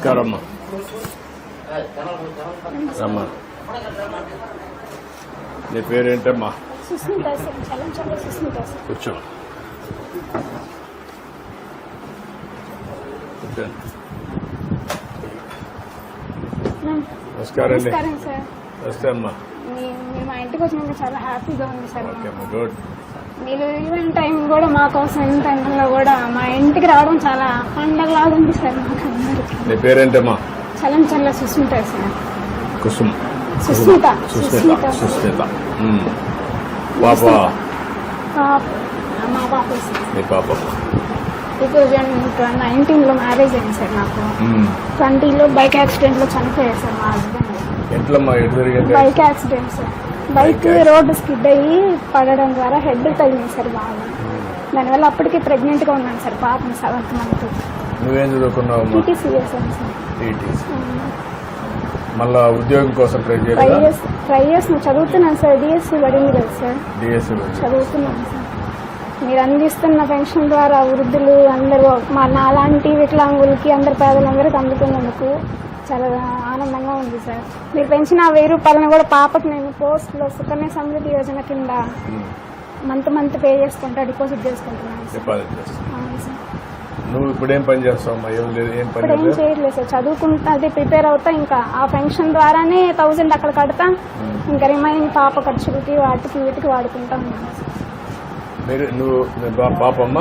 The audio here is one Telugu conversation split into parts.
నమస్కారం అమ్మా రమ్మా. నీ పేరేంటమ్మా? కూర్చో. నమస్కారం అండి. నమస్తే అమ్మా. మీ- ఇంటికి వచ్చినాక చాలా హ్యాపీగా ఉంది సార్. గుడ్. మీరు ఈవెంట్ టైం కూడా మా కోసం టైంలో కూడా మా ఇంటికి రావడం చాలా పండగలాగా ఉంది సార్ మాకు అందరికి. నీ పేరేంటమ్మా? చలం చల్ల సుస్మిత సార్. కుసుమ్. సుస్మిత సుస్మిత సుస్మిత ఉమ్. పాప? పాప. మా పాప సార్. నీ పాపమ్మ టూ థౌజండ్ నైన్టీన్లో మ్యారేజ్ అయింది సార్ నాకు ఉమ్. ట్వంటీలో బైక్ యాక్సిడెంట్లో చనిపోయారు సార్ మా హస్బెండ్. ఎట్లమ్మా? ఎటు జరిగింది bike accident sir. Bike road skid అయ్యి పడడం ద్వారా హెడ్ తగిలింది సార్ బాగా. దానివల్ల అప్పటికే ప్రెగ్నెంట్గా ఉన్నాను సార్ పాపం సెవెంత్ మంత్. నువ్వేం చదువుకున్నావు మళ్ళా ఉద్యోగం కోసం ట్రై ట్రై చేయలేదా చేసి ట్రై చేసిన చదువుతున్నాను సార్ డిఎస్సి పడింది కదా సార్. డిఎస్సీ చదువుతున్నాను సార్. మీరు అందిస్తున్న పెన్షన్ ద్వారా వృద్ధులు అందరూ మా నాలాంటి వికలాంగులకి అందరు పేదలందరికీ అందుతున్నందుకు చాలా ఆనందంగా ఉంది సార్. మీరు పెంచిన ఆ వెయ్యి రూపాయలను కూడా పాపకు నేను పోస్ట్లో సుకన్య సమృద్ధి యోజన కింద మంత్ మంత్ పే చేసుకుంటా డిపాజిట్ చేసుకుంటున్నాను డిపాజిట్ అవును సార్. నువ్వు ఇప్పుడు ఏం పని చేస్తావు అమ్మా? ఏం లేదు ఏం పని ఇప్పుడు ఏం లేదు? చేయట్లేదు సార్. చదువుకుంటా అదే ప్రిపేర్ అవుతా ఇంకా. ఆ పెన్షన్ ద్వారానే థౌజండ్ అక్కడ కడతా. ఇంకా రిమైనింగ్ పాప ఖర్చులకి వాటికి వీటికి వాడుకుంటా ఉన్నాను సార్. మీరు నువ్వు మీ బా- పాపమ్మ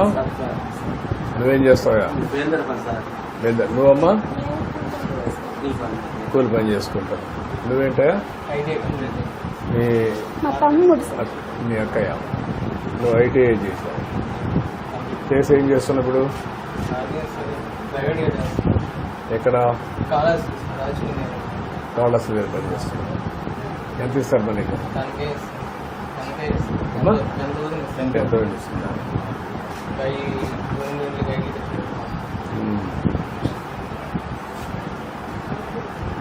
నువ్వేం చేస్తావా బేందర్ పని సార్. లేదా నువ్వమ్మా? పని కూలి పని చేసుకుంటావు నువ్వేంటా మీ మా అక్కయ్య. నువ్వు ఐటీఐ చేసావు. చేసి ఏం చేస్తున్నావు ఇప్పుడు అదే సార్ ప్రైవేట్గా చేస్తాను ఎక్కడ? కాళహస్తి దగ్గర పని చేస్తున్నావు. ఎంత ఇస్తారు అమ్మా ఎంత ఎంత ఇస్తున్నా పై రెండు గంటలకు ఐటీ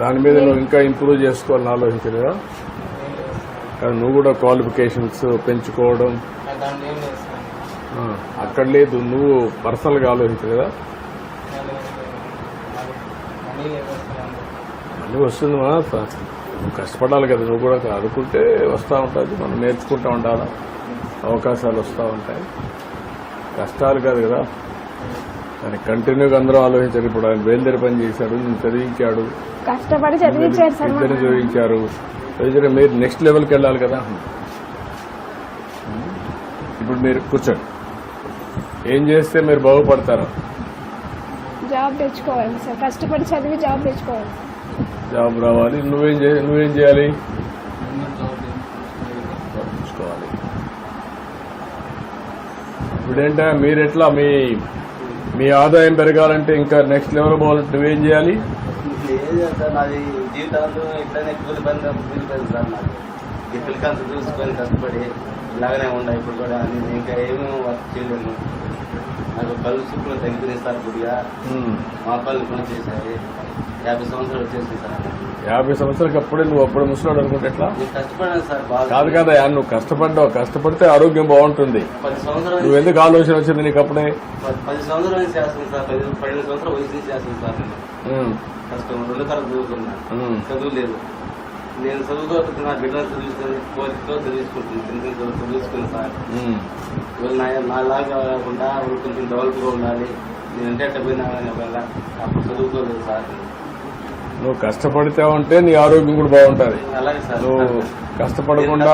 దాని మీద నువ్వు ఇంకా ఇంప్రూవ్ చేసుకోవాలని ఆలోచించలేదా? కానీ నువ్వు కూడా క్వాలిఫికేషన్స్ పెంచుకోవడం. అక్కడ లేదు నువ్వు పర్సనల్గా ఆలోచించలేదా? మళ్ళీ వస్తుంది మా నువ్వు కష్టపడాలి కదా నువ్వు కూడా చదువుకుంటే వస్తూ ఉంటుంది మనం నేర్చుకుంటూ ఉండాలి? అవకాశాలు వస్తూ ఉంటాయి. కష్టాలు కాదు కదా. దానికి కంటిన్యూగా అందరూ ఆలోచించారు. ఇప్పుడు ఆయన బయలుదేరి పని చేశాడు నేను చదివించాడు. కష్టపడి చదివించారు ఇద్దరు. చదివించారు. మీరు నెక్స్ట్ లెవెల్కి వెళ్ళాలి కదా. ఇప్పుడు మీరు కూర్చోండి. ఏం చేస్తే మీరు బాగుపడతారు? జాబ్ తెచ్చుకోవాలి సార్. కష్టపడి చదివి జాబ్ తెచ్చుకోవాలి. జాబ్ రావాలి. నువ్వేం నువ్వేం చేయాలి? చూసుకోవాలి ఇప్పుడేంటా? మీరు ఎట్లా మీ మీ ఆదాయం పెరగాలంటే ఇంకా నెక్స్ట్ లెవెల్ పోవాలంటే నువ్వేం చేయాలి? లేదు సార్ నాది జీవితాంతం ఇట్లనే కూలి పని కూలి పని సార్ నాది ఈ పిల్లకాయలు చూసుకొని కష్టపడి ఇలాగనే ఉన్నాయి ఇప్పుడు కూడా నేను ఇంకా ఏమీ వర్క్ చేయలేను నాకు కళ్ళు చూపులు తగ్గిపోయింది సార్ కొద్దిగా ఉమ్. మా కళ్ళు పని చేశాయి యాభై సంవత్సరాలు వచ్చేసింది సార్ యాభై సంవత్సరాలకి అప్పుడే నువ్వు అప్పుడు ముసలాడు అనుకుంటే ఎట్లా? కాదు కదా నువ్వు కష్టపడ్డావు. కష్టపడితే ఆరోగ్యం బాగుంటుంది. నువ్వు ఎందుకు ఆలోచన వచ్చింది నీకు అప్పుడే? పది- సంవత్సరాల చేస్తాను సార్? పన్నెండు సంవత్సరాల వయసు నుంచి చేస్తాను సార్. కష్టం రెండు తరగతి చదువుకున్నా ఉమ్. చదువు లేదు. నేను చదువుకోకపోతే నా బిడ్డలు చదివిస్తుంది కోరికతో చదివించుకుంటుంది. చిన్న చిన్న చదువు చదివించుకున్నాను సార్ ఉమ్. వీళ్ళు నా నాలాగా కాకుండా వాళ్ళు కొంచెం డెవలప్గా ఉండాలి. అట్ట పోయినా అప్పుడు చదువుకోలేదు సార్. నువ్వు కష్టపడితే ఉంటే నీ ఆరోగ్యం కూడా బాగుంటుంది. నువ్వు కష్టపడకుండా.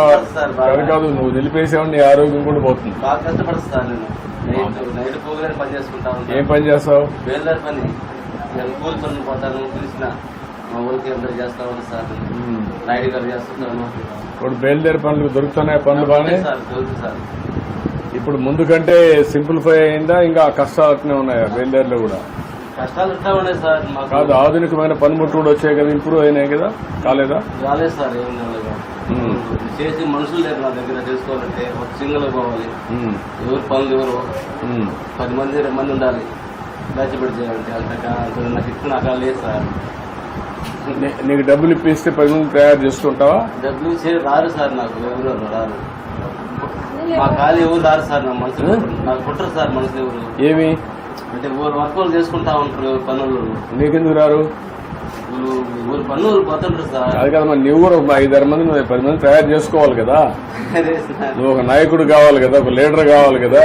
కాదు నువ్వు నిలిపేసావు నీ ఆరోగ్యం కూడా పోతుంది. ఏం పని చేస్తావు? పోతాను పిలిచిన మా ఊరికి చేస్తా ఉంటాను సార్. నాయుడు గారు ఇప్పుడు బయలుదేరి పనులు దొరుకుతున్నాయి పనులు బాగానే? ఇప్పుడు ముందు కంటే సింప్లిఫై అయిందా? ఇంకా కష్టాలు అట్నే ఉన్నాయా బయలుదేరిలో కూడా? కష్టాలు ఇట్లా ఉన్నాయి సార్ మాకు కాదు ఆధునికమైన పనిముట్లు కూడా వచ్చాయి కదా ఇంప్రూవ్ అయినాయి కదా కాలేదా? రాలేదు సార్ ఏం. చేసి మనుషులు లేరు నా దగ్గర చేసుకోవాలంటే ఒక సింగిల్ పోవాలి. ఎవరు పనులు ఎవరు. పది మంది ఇరవై మంది ఉండాలి. బ్యాచ్ పెట్టి చేయాలంటే అంతగా అంత నాకు ఇప్పుడు నాకు లేదు సార్. నీకు డబ్బులు ఇప్పిస్తే పది మంది తయారు చేసుకుంటావా? డబ్బులు చే రారు సార్ నాకు ఎవరు రారు. మా ఖాళీ ఎవరు రారు సార్ నా మనుషులు నాకు కుట్టరు సార్ మనుషులు ఎవరు. ఏమి? అంటే ఊరు వర్క్ చేసుకుంటా ఉంటారు పనులు? నీకెందుకు రారు? అది కదా మరి నువ్వు కూడా ఒక ఐదారు మంది పది మంది తయారు చేసుకోవాలి కదా. నువ్వు ఒక నాయకుడు కావాలి కదా ఒక లీడర్ కావాలి కదా.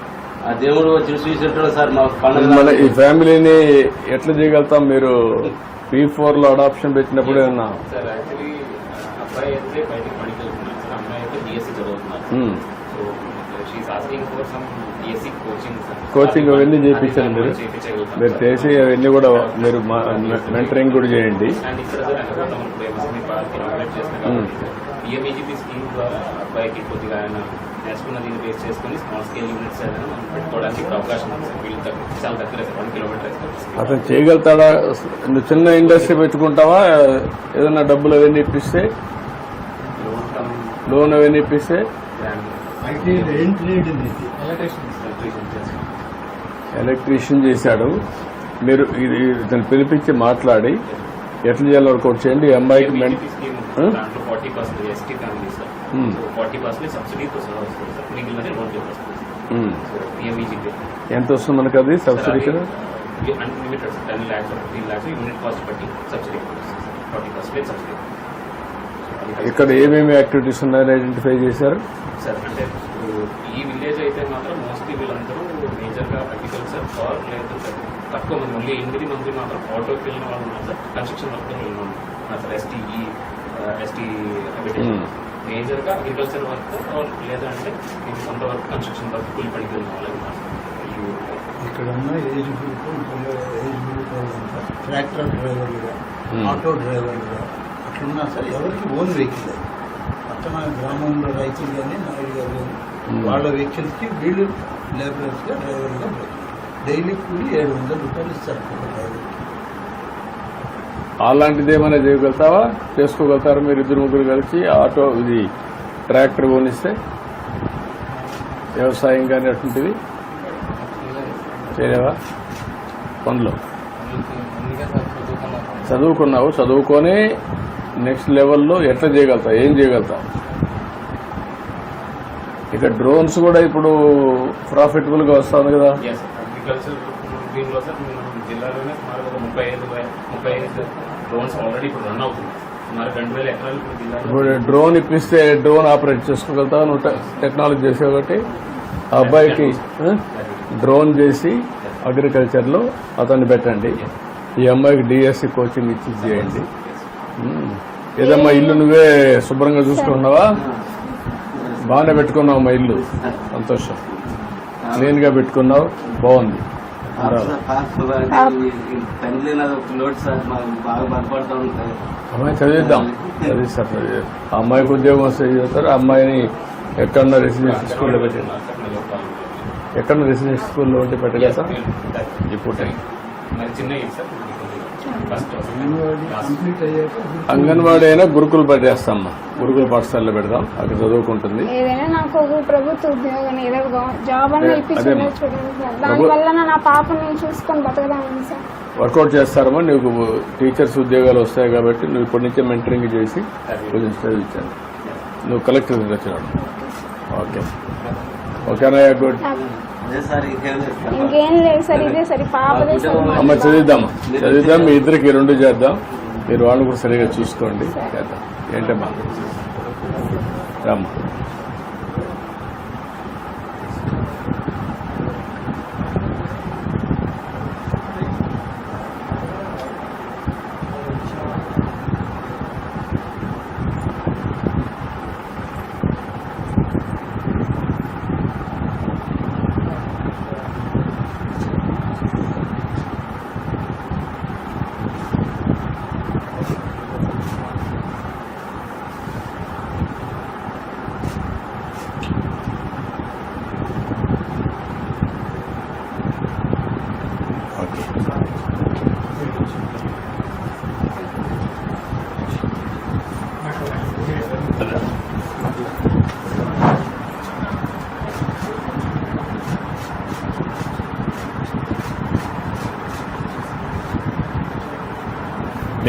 ఆ దేవుడు వచ్చి చూసి సార్ మా పండుగ మళ్ళీ ఈ ఫ్యామిలీని ఎట్లా చేయగలుగుతాం మీరు? పీ ఫోర్లో అడాప్షన్ పెట్టినప్పుడు ఏమన్నా? సార్ యాక్చువల్లీ అబ్బాయి అయితే బయటకు పనికి వెళ్తున్నారు సార్ అమ్మాయి అయితే డిఎస్సి చదువుతున్నారు ఉమ్. So she's asking for some DSC coaching sir coaching అవన్నీ చేయించండి మీరు. మీరు చేసి అవన్నీ కూడా మీరు మెంటరింగ్ కూడా చేయండి. పిఎంఈజీపీ స్కీమ్ ద్వారా అబ్బాయికి కొద్దిగా ఆయన నేర్చుకున్న దీన్ని బేస్ చేసుకొని స్మాల్ స్కేల్ యూనిట్స్ ఏదైనా మనం పెట్టుకోవడానికి అవకాశం ఉంది. సార్ వీళ్ళు దగ్గర చాలా దగ్గర సార్ వన్ కిలోమీటర్ అతను చేయగలుగుతాడా నువ్వు చిన్న ఇండస్ట్రీ పెట్టుకుంటావా? ఏదైనా డబ్బులు అవన్నీ ఇప్పిస్తే? లోన్ అవన్నీ ఇప్పిస్తే? ఎలక్ట్రీషియన్ చేశాడు. మీరు ఇది ఇతను పిలిపించి మాట్లాడి ఎట్లా చేయాలో వర్కౌట్ చేయండి. ఈ ఫార్టీ పర్సెంట్ Hmm. సబ్సిడీతో మిగిలినది వస్తుంది పిఎంఈజీపీ ఎంత వస్తుంది మనకి అది? సబ్సిడీ కింద? Unlimited ten lakhs fifteen lakhs unit cost బట్టి సబ్సిడీ ఫార్టీ పర్సెంట్ సబ్సిడీ ఇక్కడ ఏమేమి యాక్టివిటీస్ ఉన్నాయని ఐడెంటిఫై చేశారు? సార్ అంటే ఈ విలేజ్ అయితే మాత్రం మోస్ట్లీ వీళ్ళందరూ మేజర్గా అగ్రికల్చర్ ఆర్ లేదు తక్కువ మంది ఓన్లీ ఎనిమిది మంది మాత్రం ఆటోకి వెళ్ళిన వాళ్ళు ఉన్నారు సార్ కన్స్ట్రక్షన్ వర్క్ వెళ్ళిన వాళ్ళు ఉన్నారు సార్ ఎస్టీ Hmm. మేజర్గా అగ్రికల్చర్ వర్క్ లేదంటే ఇది సొంత వర్క్ కన్స్ట్రక్షన్ వర్క్ కూలి పనికి వెళ్ళిన. ఇక్కడ ఉన్న ఏజ్ గ్రూప్ ఏజ్ గ్రూప్ వాళ్ళంతా ట్రాక్టర్ డ్రైవర్లుగా Hmm. ఆటో డ్రైవర్లుగా అట్లున్నా సరే ఎవరికి ఓన్ వెహికల్ పక్కన గ్రామంలో రైతులు కానీ నాయుడు గారు కానీ Hmm. వాళ్ళ వెహికల్స్కి వీళ్ళు లేబరర్స్గా డ్రైవర్గా డైలీ కూలి ఏడు వందల రూపాయలు ఇస్తారు ఒక డ్రైవర్కి అలాంటిది ఏమైనా చేయగలుగుతావా? చేసుకోగలుగుతారా? మీరు ఇద్దరు ముగ్గురు కలిసి ఆటో ఇది ట్రాక్టర్ కొనిస్తే వ్యవసాయం కానీ అటువంటిది చేయలేవా? పనులు. చదువుకున్నావు చదువుకొని నెక్స్ట్ లెవెల్లో ఎట్లా చేయగలుగుతావు? ఏం చేయగలుగుతావు? ఇక డ్రోన్స్ కూడా ఇప్పుడు ప్రాఫిటబుల్గా వస్తుంది కదా. ముప్పై ఐదు ముప్పై ఐదు డ్రోన్స్ ఆల్రెడీ ఇప్పుడు రన్ అవుతుంది సుమారు రెండు వేల ఎకరాలు ఇప్పుడు జిల్లాలో ఇప్పుడు డ్రోన్ ఇప్పిస్తే డ్రోన్ ఆపరేట్ చేసుకోగలుగుతావు? నువ్వు టెక్నాలజీ చేసావు కాబట్టి ఆ అబ్బాయికి డ్రోన్ చేసి అగ్రికల్చర్లో అతన్ని పెట్టండి. ఈ అమ్మాయికి డిఎస్సి కోచింగ్ ఇచ్చి చేయండి. ఏదమ్మా ఇల్లు నువ్వే శుభ్రంగా చూసుకుంటున్నావా? బాగానే పెట్టుకున్నావు మా ఇల్లు. సంతోషం. క్లీన్గా పెట్టుకున్నావు. బాగుంది. సార్ అమ్మాయి చదివిద్దాం. చదివిస్తారు అమ్మాయికి ఉద్యోగం వస్తే చదువుతారు ఆ అమ్మాయిని ఎక్కడన్నా రెసిడెన్షియల్ స్కూల్లో పెట్టండి ఎక్కడ రెసిడెన్షియల్ స్కూల్లో ఉంటే పెట్టగలుగుతా ఇప్పుడు మరి చిన్న ఏజ్ సార్ ఫస్ట్ కంప్లీట్ అయ్యాక అంగన్వాడీ అయినా గురుకులు పట్టేస్తామ్మా. గురుకుల పాఠశాలలో పెడదాం. అక్కడ చదువుకుంటుంది. ఏదైనా నాకు ఒక ప్రభుత్వ ఉద్యోగం ఏదో ఒక జాబ్ అన్న అదే- ఇప్పించి అదేమ్మా. చూడండి సార్ దానివల్ల నా పాపని చూసుకొని బతకదామని సార్. వర్కౌట్ చేస్తారమ్మా. నీకు టీచర్స్ ఉద్యోగాలు వస్తాయి కాబట్టి నువ్వు ఇప్పటి నుంచే మెంటరింగ్ చేసి కొంచెం చదివించాను నువ్వు కలెక్టర్ వచ్చినాడు ఓకే ఓకేనా గుడ్. ఇంకేం లేదు సార్. ఇంకేం లేదు సార్ ఇదే సరే పాపదే సార్ అమ్మ చదివిద్దాం. చదివిద్దాం మీ ఇద్దరికి రెండు చేద్దాం. మీరు వాళ్ళని కూడా సరిగా చూసుకోండి. చేద్దాం. ఏంటమ్మా? రామ్మా.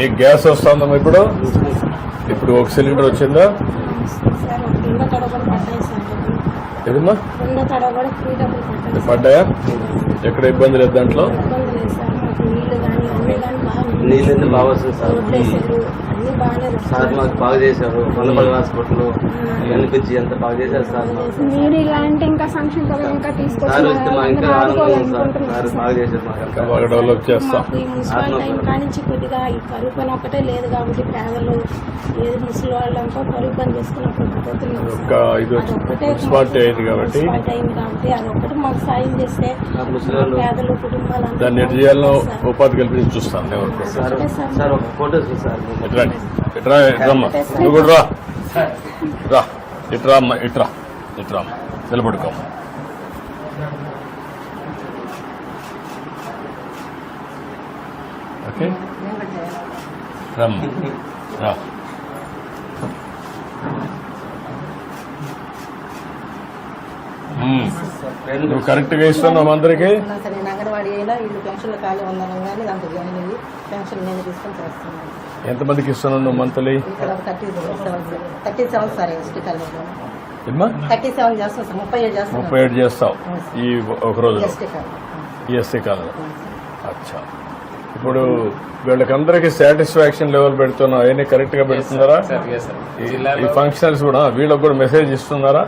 మీకు గ్యాస్ వస్తుందమ్మా ఇప్పుడు ఇప్పుడు ఒక సిలిండర్ వచ్చిందా? ఏదమ్మా? పడ్డాయి? ఎక్కడ ఇబ్బంది లేదు దాంట్లో? బాగా వస్తుంది సార్. సార్ మాకు బాగా చేశారు. హాస్పిటల్ బాగా చేశారు సార్ మీరు ఇలాంటి ఇంకా సంక్షేమ పథకం ఇంకా సార్ వస్తే మా ఇంకా తీసుకొచ్చి ఆనందం ఉంది సార్. సార్ ఆదుకోవాలనుకుంటున్నాను బాగా చేశారు మాకు ఇంకా బాగా డెవలప్ చేస్తాం. మాకు ఈ మున్సిపల్ టైం కానించి కొద్దిగా ఈ కరువు పని ఒకటే లేదు కాబట్టి పేదలు ఏది ముసలి వాళ్ళంతా కరువు పని మున్సిపాలిటీ అయింది కాబట్టి కాబట్టి అది ఒకటి మాకు సాయం చేస్తే పేదలు కుటుంబాలు దాన్ని ఎటు చేయాలో ఉపాధి కల్పించి చూస్తాను నేను. ఊరికే. సార్. సార్ ఒక ఫోటో సార్. ఇట్రా ఇట్రా ఇట్రమ్మా. నువ్వు కూడా రా. రా. ఇట్రా అమ్మా ఇట్రా. ఇట్రా అమ్మా నిలబడుకోమ్మా. ఓకే? రమ్మ. రా. నువ్వు కరెక్ట్గా ఇస్తున్నావు అందరికీ? అంగన్వాడీ అయినా వీళ్ళు పెన్షన్లు ఖాళీ ఉందనం కానీ దాంతో జాయిన్ అయ్యి పెన్షన్ నేను తీసుకొని చేస్తున్నాను. ఎంతమందికి ఇస్తున్నావు నువ్వు మంత్లీ? ముప్పై ఏడు చేస్తావు. ఈ ఒక రోజు ఎస్టీ కాలంలో అచ్చా. ఇప్పుడు వీళ్ళకందరికీ సాటిస్ఫాక్షన్ లెవెల్ పెడుతున్నావు. అవన్నీ కరెక్ట్గా పెడుతున్నారా? ఈ- ఫంక్షనల్స్ కూడా వీళ్ళకి కూడా మెసేజ్ ఇస్తున్నారా?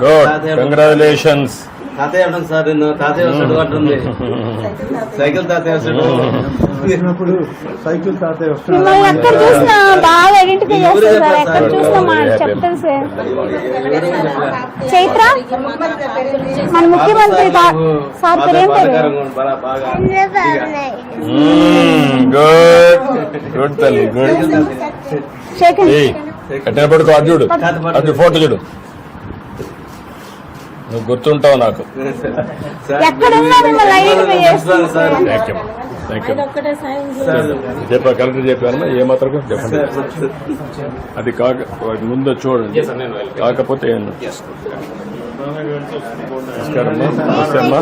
good తాతయ్య కంగ్రాచులేషన్స్ తాతయ్య అంటుంది సార్ నిన్ను తాతయ్య వస్తాడు అంటుంది. సైకిల్ తాతయ్య వస్తాడు. వచ్చినప్పుడు సైకిల్ తాతయ్య మిమ్మల్ని ఎక్కడ చూసినా బాగా ఐడెంటిఫై మీ ఊరే చేస్తారు సార్. చెప్పాలి ఎక్కడ సార్. చూసినా మా చెప్తాను సార్. చైత్ర? మన ముఖ్యమంత్రి తా- సార్ పేరు ఏం పేరు? బాగా బాగా Never గుడ్. గుడ్ తల్లి గుడ్. శేఖర్ ఏయ్ ఎట్లా పడుకో అది చూడు. ఫోటో చూడు. ఒక్కటే సాయం సార్ చెప్పా కలెక్టర్ చెప్పారమ్మా? ఏ మాత్రం చెప్పండి. అది కాక ముందు చూడండి. కాకపోతే నమస్కారం నమస్తే అమ్మా.